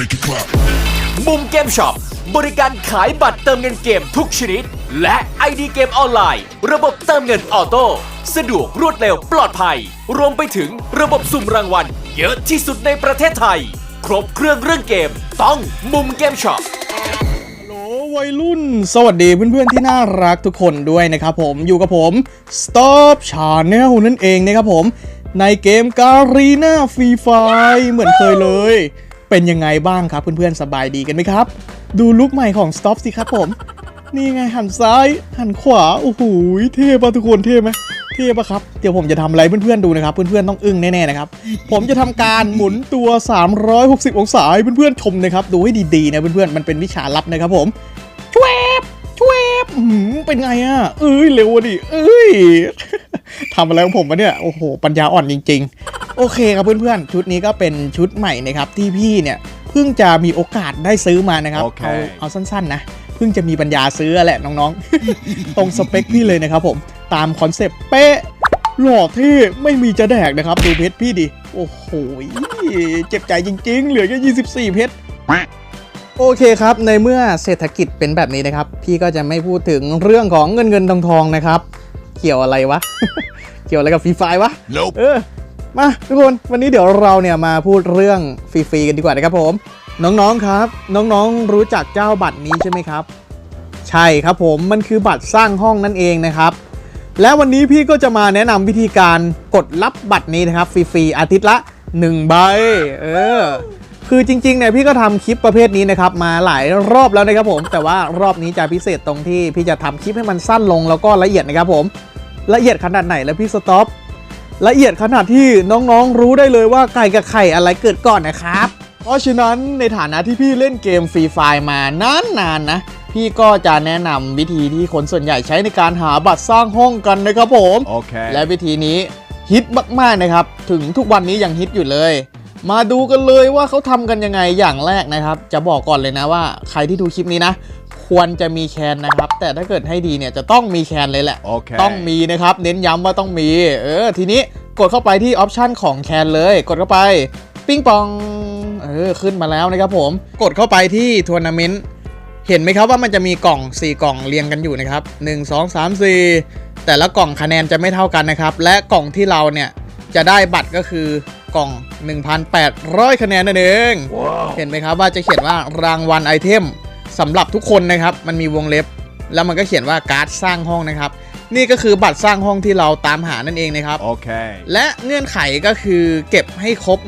make it clap. มุมเกมช็อปบริการขายบัตรเติมเงินเกมทุกชนิด และ ID เกมออนไลน์ ระบบเติมเงินออโต้สะดวกรวดเร็วปลอดภัย รวมไปถึงระบบสุ่มรางวัล เยอะที่สุดในประเทศไทย ครบเครื่องเรื่องเกม ต้องมุมเกมช็อปฮัลโหลวัยรุ่น สวัสดีเพื่อนๆที่น่ารักทุกคนด้วยนะครับผมอยู่กับผม Stop Channel นั่นเองนะครับผม ในเกมการีนาฟรีไฟเหมือนเคยเลย เป็นยังไงบ้างครับเพื่อนๆสบายดีกันไหมครับ ดูลุคใหม่ของ Stop สิครับผม นี่ไงหันซ้าย หันขวา โอ้โหเท่ปะทุกคนเท่ไหมเท่ปะครับ เดี๋ยวผมจะทำอะไรเพื่อนๆดูนะครับ เพื่อนๆต้องอึ้งแน่ๆนะครับ ผมจะทำการหมุนตัว 360 องศาให้เพื่อนๆชมนะครับ ดูให้ดีๆนะเพื่อนๆมันเป็นวิชาลับนะครับผมชวบชวบเป็นไงอะ เอ้ยเร็วอะดิ เอ้ยทำอะไรของผมวะเนี่ย โอ้โห ปัญญาอ่อนจริง ๆ โอเคครับเพื่อนๆ ชุดนี้ก็เป็นชุดใหม่นะครับที่พี่เนี่ยเพิ่งจะมีโอกาสได้ซื้อมานะครับโอเคเอาเอาสั้นๆนะเพิ่งจะมีปัญญาซื้อแหละน้องๆ ตรงสเปคพี่เลยนะครับผมตามคอนเซปต์เป๊ะหล่อเท่ไม่มีจะแดกนะครับ ดูเพชรพี่ดิ โอ้โหเจ็บใจจริง ๆ เหลือแค่24 เพชรโอเคครับ ในเมื่อเศรษฐกิจเป็นแบบนี้นะครับ พี่ก็จะไม่พูดถึงเรื่องของเงินเงินทองทองนะครับ เกี่ยวอะไรวะ เกี่ยวอะไรกับฟรีไฟวะ Nope. เออ มาทุกคนวันนี้เดี๋ยวเราเนี่ยมาพูดเรื่องฟรีๆกันดีกว่านะครับผม น้องๆครับ น้องๆรู้จักเจ้าบัตรนี้ใช่ไหมครับ ใช่ครับผมมันคือบัตรสร้างห้องนั่นเองนะครับ และวันนี้พี่ก็จะมาแนะนำวิธีการกดรับบัตรนี้นะครับฟรีๆอาทิตย์ละ1ใบเออคือจริงๆเนี่ยพี่ก็ทำคลิปประเภทนี้นะครับมาหลายรอบแล้วนะครับผม แต่ว่ารอบนี้จะพิเศษตรงที่พี่จะทำคลิปให้มันสั้นลงแล้วก็ละเอียดนะครับผมละเอียดขนาดไหนแล้วพี่สต็อป ละเอียดขนาดที่น้องๆรู้ได้เลยว่าไก่กับไข่อะไรเกิดก่อนนะครับ เพราะฉะนั้นในฐานะที่พี่เล่นเกมฟรีไฟมานานๆนนะ พี่ก็จะแนะนำวิธีที่คนส่วนใหญ่ใช้ในการหาบัตรสร้างห้องกันนะครับผม Okay. และวิธีนี้ฮิตมากๆนะครับ ถึงทุกวันนี้ยังฮิตอยู่เลย มาดูกันเลยว่าเขาทำกันยังไงอย่างแรกนะครับ จะบอกก่อนเลยนะว่าใครที่ดูคลิปนี้นะควรจะมีแคนนะครับ แต่ถ้าเกิดให้ดีเนี่ยจะต้องมีแคนเลยแหละโอเคต้องมีนะครับ เน้นย้ำว่าต้องมี เออทีนี้ กดเข้าไปที่ออปชันของแคนเลย กดเข้าไป ปิ้งปอง เออ ขึ้นมาแล้วนะครับผม กดเข้าไปที่ทัวร์นาเมนต์เห็นไหมครับว่ามันจะมีกล่อง 4 กล่องเรียงกันอยู่นะครับ 1 2 3 4 แต่ละกล่องคะแนนจะไม่เท่ากันนะครับ และกล่องที่เราเนี่ยจะได้บัตรก็คือกล่อง 1,800 คะแนนนั่นเองเห็นไหมครับว่าจะเขียนว่ารางวัลไอเทมสำหรับทุกคนนะครับ มันมีวงเล็บ แล้วมันก็เขียนว่าการ์ดสร้างห้องนะครับ นี่ก็คือบัตรสร้างห้องที่เราตามหานั่นเองนะครับ Okay. และเงื่อนไขก็คือเก็บให้ครบ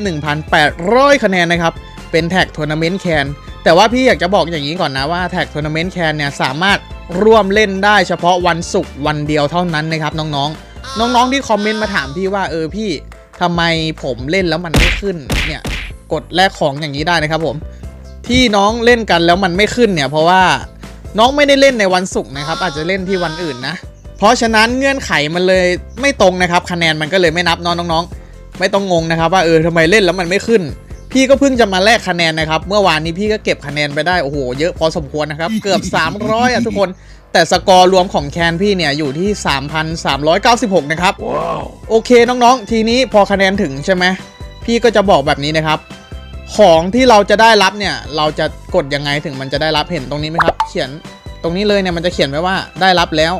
1,800 คะแนนนะครับ เป็นแท็กทัวร์นาเมนต์แคนแต่ว่าพี่อยากจะบอกอย่างนี้ก่อนนะว่าแท็กทัวร์นาเมนต์แคนเนี่ยสามารถร่วมเล่นได้เฉพาะวันศุกร์วันเดียวเท่านั้นนะครับน้องๆ น้องๆที่คอมเมนต์มาถามพี่ว่าเออพี่ทำไมผมเล่นแล้วมันไม่ขึ้นเนี่ยกดแลกของอย่างนี้ได้นะครับผม ที่น้องเล่นกันแล้วมันไม่ขึ้นเนี่ยเพราะว่าน้องไม่ได้เล่นในวันศุกร์นะครับ อาจจะเล่นที่วันอื่นนะ เพราะฉะนั้นเงื่อนไขมันเลยไม่ตรงนะครับ คะแนนมันก็เลยไม่นับเน้องน้องๆ ไม่ต้องงงนะครับ ว่าเออทำไมเล่นแล้วมันไม่ขึ้น พี่ก็เพิ่งจะมาแลกคะแนนนะครับ เมื่อวานนี้พี่ก็เก็บคะแนนไปได้โอ้โหเยอะพอสมควรนะครับ เกือบ 300อะทุกคน แต่สกอร์รวมของแคนพี่เนี่ยอยู่ที่ 3,396 นะครับโอเคน้องๆ ทีนี้พอคะแนนถึงใช่ไหมพี่ก็จะบอกแบบนี้นะครับ ของที่เราจะได้รับเนี่ย เราจะกดยังไงถึงมันจะได้รับเห็นตรงนี้ไหมครับ เขียนตรงนี้เลยเนี่ยมันจะเขียนไว้ว่าได้รับแล้ว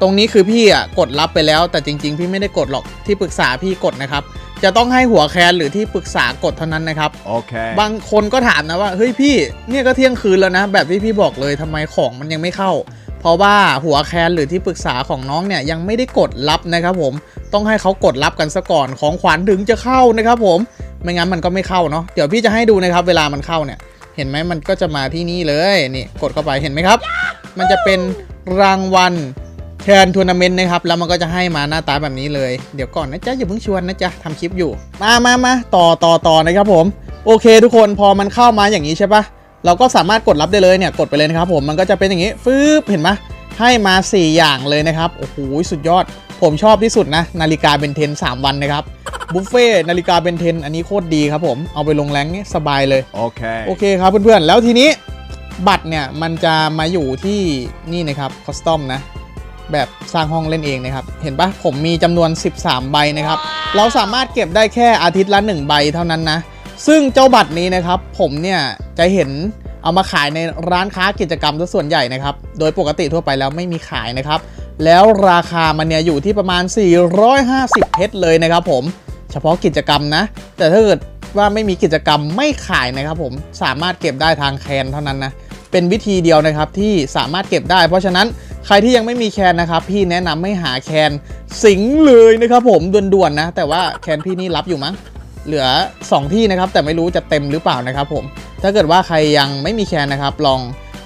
ตรงนี้คือพี่อะกดรับไปแล้ว แต่จริง ๆ พี่ไม่ได้กดหรอกที่ปรึกษาพี่กดนะครับ จะต้องให้หัวแคนหรือที่ปรึกษากดเท่านั้นนะครับ Okay. บางคนก็ถามนะว่าเฮ้ยพี่เนี่ยก็เที่ยงคืนแล้วนะ แบบที่พี่บอกเลยทำไมของมันยังไม่เข้า เพราะว่าหัวแคนหรือที่ปรึกษาของน้องเนี่ยยังไม่ได้กดรับนะครับผมต้องให้เขากดรับกันซะก่อนของขวัญถึงจะเข้านะครับผมไม่งั้นมันก็ไม่เข้าเนาะเดี๋ยวพี่จะให้ดูนะครับ เวลามันเข้าเนี่ย เห็นไหมมันก็จะมาที่นี่เลยนี่กดเข้าไปเห็นไหมครับ มันจะเป็นรางวัล แคนทัวร์นาเมนต์นะครับ แล้วมันก็จะให้มาหน้าตาแบบนี้เลย เดี๋ยวก่อนนะจ๊ะ อย่าเพิ่งชวนนะจ๊ะทำคลิปอยู่ มามามาต่อต่อต่อนะครับผม โอเคทุกคนพอมันเข้ามาอย่างนี้ใช่ปะเราก็สามารถกดรับได้เลยเนี่ย กดไปเลยนะครับผม มันก็จะเป็นอย่างนี้ ฟืบเห็นไหมให้มา 4 อย่างเลยนะครับ โอ้โห สุดยอด ผมชอบที่สุดนะ นาฬิกาเบนเทน 3 วันนะครับ บุฟเฟ่นาฬิกาเบนเทน อันนี้โคตรดีครับผม เอาไปลงแรงนี่สบายเลย Okay. โอเคครับเพื่อนๆ แล้วทีนี้บัตรเนี่ย มันจะมาอยู่ที่นี่นะครับ คอสตอมนะ แบบสร้างห้องเล่นเองนะครับ เห็นปะผมมีจำนวน 13 ใบนะครับ เราสามารถเก็บได้แค่อาทิตย์ละ 1 ใบเท่านั้นนะ ซึ่งเจ้าบัตรนี้นะครับ ผมเนี่ยจะเห็นเอามาขายในร้านค้ากิจกรรมซะส่วนใหญ่นะครับ โดยปกติทั่วไปแล้วไม่มีขายนะครับ แล้วราคามันเนี่ยอยู่ที่ประมาณ 450เพชรเลยนะครับผม เฉพาะกิจกรรมนะ แต่ถ้าเกิดว่าไม่มีกิจกรรมไม่ขายนะครับผม สามารถเก็บได้ทางแคนเท่านั้นนะ เป็นวิธีเดียวนะครับที่สามารถเก็บได้ เพราะฉะนั้นใครที่ยังไม่มีแคนนะครับ พี่แนะนำให้หาแคนสิงห์เลยนะครับผมด่วนๆนะ แต่ว่าแคนพี่นี่รับอยู่มั้งเหลือ 2 ที่นะครับ แต่ไม่รู้จะเต็มหรือเปล่านะครับผมถ้าเกิดว่าใครยังไม่มีแคนนะครับ ลอง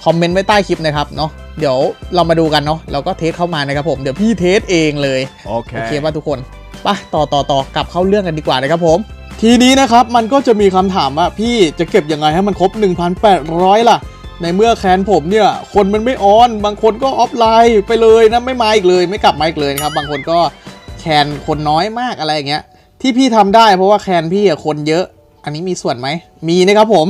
คอมเมนต์ไว้ใต้คลิปนะครับเนาะเดี๋ยวเรามาดูกันเนาะเราก็เทสเข้ามานะครับผมเดี๋ยวพี่เทสเองเลยโอเค Okay. ป่ะทุกคนไปต่อต่อต่อกลับเข้าเรื่องกันดีกว่านะครับผม ทีนี้นะครับมันก็จะมีคำถามว่าพี่จะเก็บยังไงให้มันครบ 1,800 ล่ะ ในเมื่อแคนผมเนี่ย คนมันไม่ออน บางคนก็ออฟไลน์ไปเลยนะไม่มาอีกเลย ไม่กลับมาอีกเลยนะครับ บางคนก็แคนคนน้อยมากอะไรอย่างเงี้ย ที่พี่ทำได้เพราะว่าแคนพี่คนเยอะ อันนี้มีส่วนไหม มีนะครับผม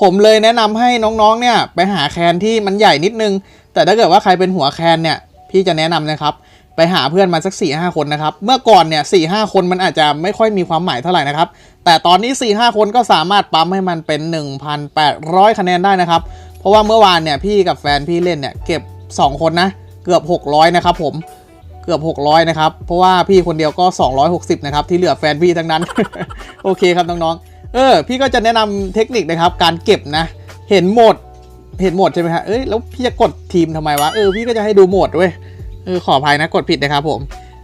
ผมเลยแนะนำให้น้องๆเนี่ยไปหาแคนที่มันใหญ่นิดนึง แต่ถ้าเกิดว่าใครเป็นหัวแคนเนี่ย พี่จะแนะนำนะครับ ไปหาเพื่อนมาสัก4ี่ห้าคนนะครับ เมื่อก่อนเนี่ยสี่ห้าคนมันอาจจะไม่ค่อยมีความหมายเท่าไหร่นะครับ แต่ตอนนี้4ี่ห้าคนก็สามารถปั๊มให้มันเป็น 1,800 คะแนนได้นะครับ เพราะว่าเมื่อวานเนี่ยพี่กับแฟนพี่เล่นเนี่ยเก็บ 2 คนนะ เกือบ 600 นะครับผมเกือบ 600 นะครับ เพราะว่าพี่คนเดียวก็ 260 นะครับ ที่เหลือแฟนพี่ทั้งนั้น โอเคครับน้องๆ เออ พี่ก็จะแนะนำเทคนิคนะครับ การเก็บนะ เห็นโหมด เห็นโหมดใช่ไหมฮะ เอ้ย แล้วพี่จะกดทีมทำไมวะ เออ พี่ก็จะให้ดูโหมดด้ย เออ ขออภัยนะ กดผิดนะครับผม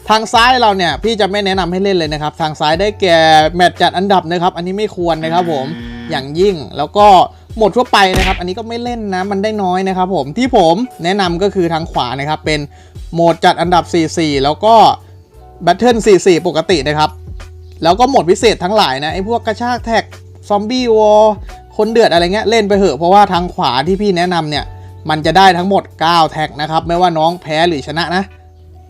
ทางซ้ายเราเนี่ย พี่จะไม่แนะนำให้เล่นเลยนะครับ ทางซ้ายได้แก่แมตช์จัดอันดับนะครับ อันนี้ไม่ควรนะครับผม อย่างยิ่ง แล้วก็ หมดทั่วไปนะครับ อันนี้ก็ไม่เล่นนะมันได้น้อยนะครับผมที่ผมแนะนำก็คือทางขวานะครับเป็นโหมดจัดอันดับ 44 แล้วก็แบทเทิล44 ปกตินะครับ แล้วก็โหมดพิเศษทั้งหลายนะไอ้พวกกระชากแท็กซอมบี้วอลคนเดือดอะไรเงี้ยเล่นไปเถอะเพราะว่าทางขวาที่พี่แนะนำเนี่ยมันจะได้ทั้งหมด 9 แท็กนะครับ ไม่ว่าน้องแพ้หรือชนะนะ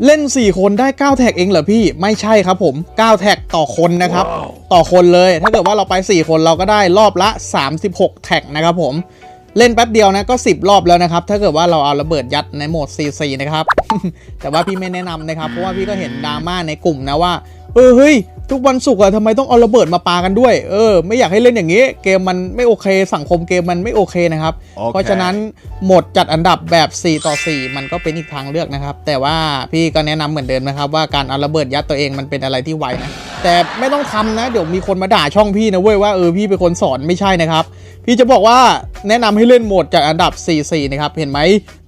เล่น 4 คนได้ 9 แท็กเองเหรอพี่ไม่ใช่ครับผม 9 แท็กต่อคนนะครับต่อคนเลยถ้าเกิดว่าเราไป 4 คนเราก็ได้รอบละ 36 แท็กนะครับผมเล่นแป๊บเดียวนะก็ 10 รอบแล้วนะครับ ถ้าเกิดว่าเราเอาระเบิดยัดในโหมด CC นะครับ แต่ว่าพี่ไม่แนะนำนะครับ เพราะว่าพี่ก็เห็นดราม่าในกลุ่มนะว่า เออเฮ้ยทุกวันศุกร์อะทำไมต้องเอาระเบิดมาปากันด้วย เออ ไม่อยากให้เล่นอย่างนี้ เกมมันไม่โอเค สังคมเกมมันไม่โอเคนะครับโอเคเพราะฉะนั้นโหมดจัดอันดับแบบ 4 ต่อ 4 มันก็เป็นอีกทางเลือกนะครับ แต่ว่าพี่ก็แนะนำเหมือนเดิมนะครับว่าการเอาระเบิดยัดตัวเองมันเป็นอะไรที่ไวนะ แต่ไม่ต้องทำนะ เดี๋ยวมีคนมาด่าช่องพี่นะเว้ยว่าเออพี่เป็นคนสอนไม่ใช่นะครับ พี่จะบอกว่าแนะนำให้เล่นโหมดจากอันดับ 4-4 นะครับ เห็นไหม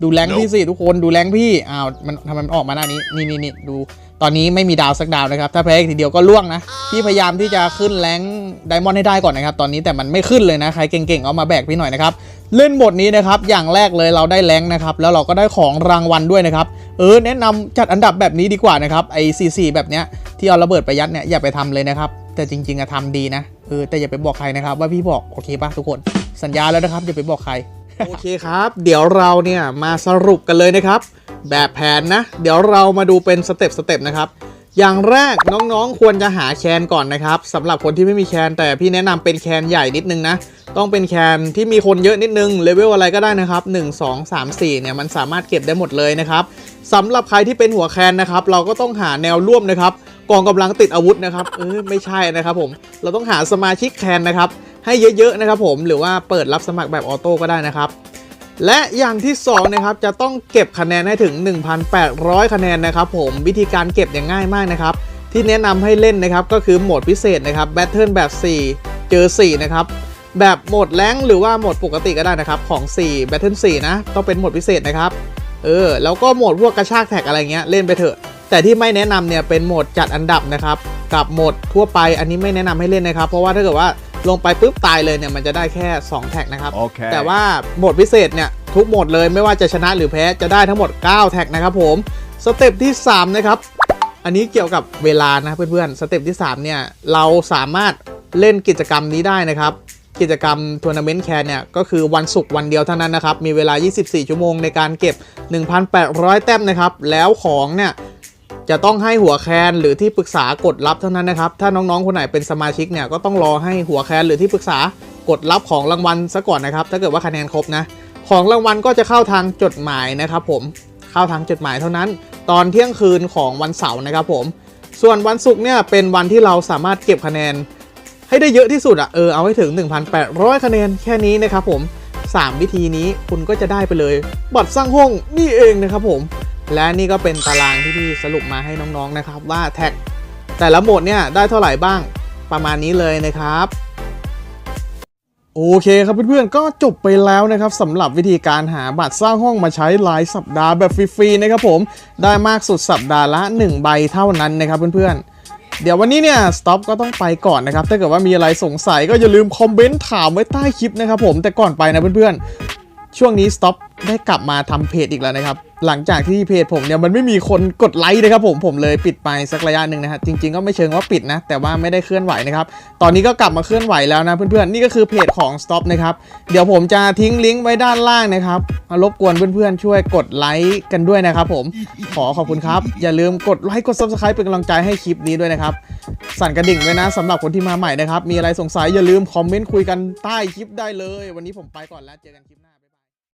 ดูแรงค์พี่สิทุกคนดูแรงค์พี่ อ้าวมันทำไมมันออกมาหน้านี้ นี่นี่นี่ดู ตอนนี้ไม่มีดาวสักดาวนะครับ ถ้าแพ้อีกทีเดียวก็ล่วงนะ พี่พยายามที่จะขึ้นแรงไดมอนด์ให้ได้ก่อนนะครับ ตอนนี้แต่มันไม่ขึ้นเลยนะ ใครเก่งๆ เอามาแบกพี่หน่อยนะครับ เล่นโหมดนี้นะครับ อย่างแรกเลยเราได้แรงนะครับ แล้วเราก็ได้ของรางวัลด้วยนะครับ เออ แนะนำจัดอันดับแบบนี้ดีกว่านะครับ ไอซีซีแบบเนี้ยที่เอาระเบิดไปยัดเนี่ยอย่าไปทำเลยนะครับ แต่จริงๆอะทำดีนะ เออ แต่อย่าไปบอกใครนะครับ ว่าพี่บอกโอเคป่ะทุกคน สัญญาแล้วนะครับอย่าไปบอกใคร โอเคครับ เดี๋ยวเราเนี่ยมาสรุปกันเลยนะครับ แบบแผนนะ เดี๋ยวเรามาดูเป็นสเต็ปสเต็ปนะครับ อย่างแรกน้องๆควรจะหาแคนก่อนนะครับสำหรับคนที่ไม่มีแคนแต่พี่แนะนำเป็นแคนใหญ่นิดนึงนะ ต้องเป็นแคนที่มีคนเยอะนิดนึงเลเวลอะไรก็ได้นะครับ 1 2 3 4เนี่ยมันสามารถเก็บได้หมดเลยนะครับสำหรับใครที่เป็นหัวแคนนะครับเราก็ต้องหาแนวร่วมนะครับกองกำลังติดอาวุธนะครับเออไม่ใช่นะครับผมเราต้องหาสมาชิกแคนนะครับให้เยอะๆนะครับผมหรือว่าเปิดรับสมัครแบบออโต้ก็ได้นะครับ และอย่างที่2นะครับจะต้องเก็บคะแนนให้ถึง 1,800 คะแนนนะครับผมวิธีการเก็บอย่างง่ายมากนะครับ ที่แนะนำให้เล่นนะครับก็คือโหมดพิเศษนะครับแบทเทิลแบบ 4 เจอ 4 นะครับ แบบโหมดแรงหรือว่าโหมดปกติก็ได้นะครับของ 4 แบทเทิล4นะต้องเป็นโหมดพิเศษนะครับเออแล้วก็โหมดพวกกระชากแท็กอะไรเงี้ยเล่นไปเถอะ แต่ที่ไม่แนะนำเนี่ยเป็นโหมดจัดอันดับนะครับกับโหมดทั่วไปอันนี้ไม่แนะนำให้เล่นนะครับ เพราะว่าถ้าเกิดว่า ลงไปปุ๊บตายเลยเนี่ยมันจะได้แค่ 2 แท็กนะครับโอเคแต่ว่าโหมดพิเศษเนี่ยทุกโหมดเลยไม่ว่าจะชนะหรือแพ้จะได้ทั้งหมด 9 แท็กนะครับผมสเต็ปที่ 3 นะครับ อันนี้เกี่ยวกับเวลานะเพื่อนๆสเต็ปที่ 3 เนี่ย เราสามารถเล่นกิจกรรมนี้ได้นะครับกิจกรรมทัวร์นาเมนต์แคนเนี่ย ก็คือวันศุกร์วันเดียวเท่านั้นนะครับ มีเวลา 24 ชั่วโมงในการเก็บ 1,800 แต้มนะครับ แล้วของเนี่ย จะต้องให้หัวแคนหรือที่ปรึกษากดรับเท่านั้นนะครับ ถ้าน้องๆคนไหนเป็นสมาชิกเนี่ยก็ต้องรอให้หัวแคนหรือที่ปรึกษากดรับของรางวัลซะก่อนนะครับ ถ้าเกิดว่าคะแนนครบนะ ของรางวัลก็จะเข้าทางจดหมายนะครับผม เข้าทางจดหมายเท่านั้น ตอนเที่ยงคืนของวันเสาร์นะครับผม ส่วนวันศุกร์เนี่ยเป็นวันที่เราสามารถเก็บคะแนน ให้ได้เยอะที่สุดอะเออเอาให้ถึง 1,800 คะแนนแค่นี้นะครับผม 3 วิธีนี้คุณก็จะได้ไปเลยบัตรสร้างห้องนี่เองนะครับผม และนี่ก็เป็นตารางที่พี่สรุปมาให้น้องๆนะครับ ว่าแท็กแต่ละโหมดเนี่ยได้เท่าไหร่บ้างประมาณนี้เลยนะครับ โอเคครับเพื่อนๆก็จบไปแล้วนะครับสำหรับวิธีการหาบัตรสร้างห้องมาใช้รายสัปดาห์แบบฟรีๆนะครับผมได้มากสุดสัปดาห์ละ 1 ใบเท่านั้นนะครับเพื่อนๆเดี๋ยววันนี้เนี่ยสต็อปก็ต้องไปก่อนนะครับ ถ้าเกิดว่ามีอะไรสงสัยก็อย่าลืมคอมเมนต์ถามไว้ใต้คลิปนะครับผมแต่ก่อนไปนะเพื่อนๆ ช่วงนี้สต็อปได้กลับมาทำเพจอีกแล้วนะครับ หลังจากที่เพจผมเนี่ยมันไม่มีคนกดไลค์นะครับผมผมเลยปิดไปสักระยะหนึ่งนะฮะจริง ๆก็ไม่เชิงว่าปิดนะ แต่ว่าไม่ได้เคลื่อนไหวนะครับ ตอนนี้ก็กลับมาเคลื่อนไหวแล้วนะเพื่อนๆนี่ก็คือเพจของ Stop นะครับเดี๋ยวผมจะทิ้งลิงก์ไว้ด้านล่างนะครับมารบกวนเพื่อนๆช่วยกดไลค์กันด้วยนะครับผมขอขอบคุณครับอย่าลืมกดไลค์กด Subscribe เป็นกำลังใจให้คลิปนี้ด้วยนะครับสั่นกระดิ่งไว้นะสำหรับคนที่มาใหม่นะครับมีอะไรสงสัยอย่าลืมคอมเมนต์คุยกันใต้คลิปได้เลย วันนี้ผมไปก่อนแล้วเจอกันคลิป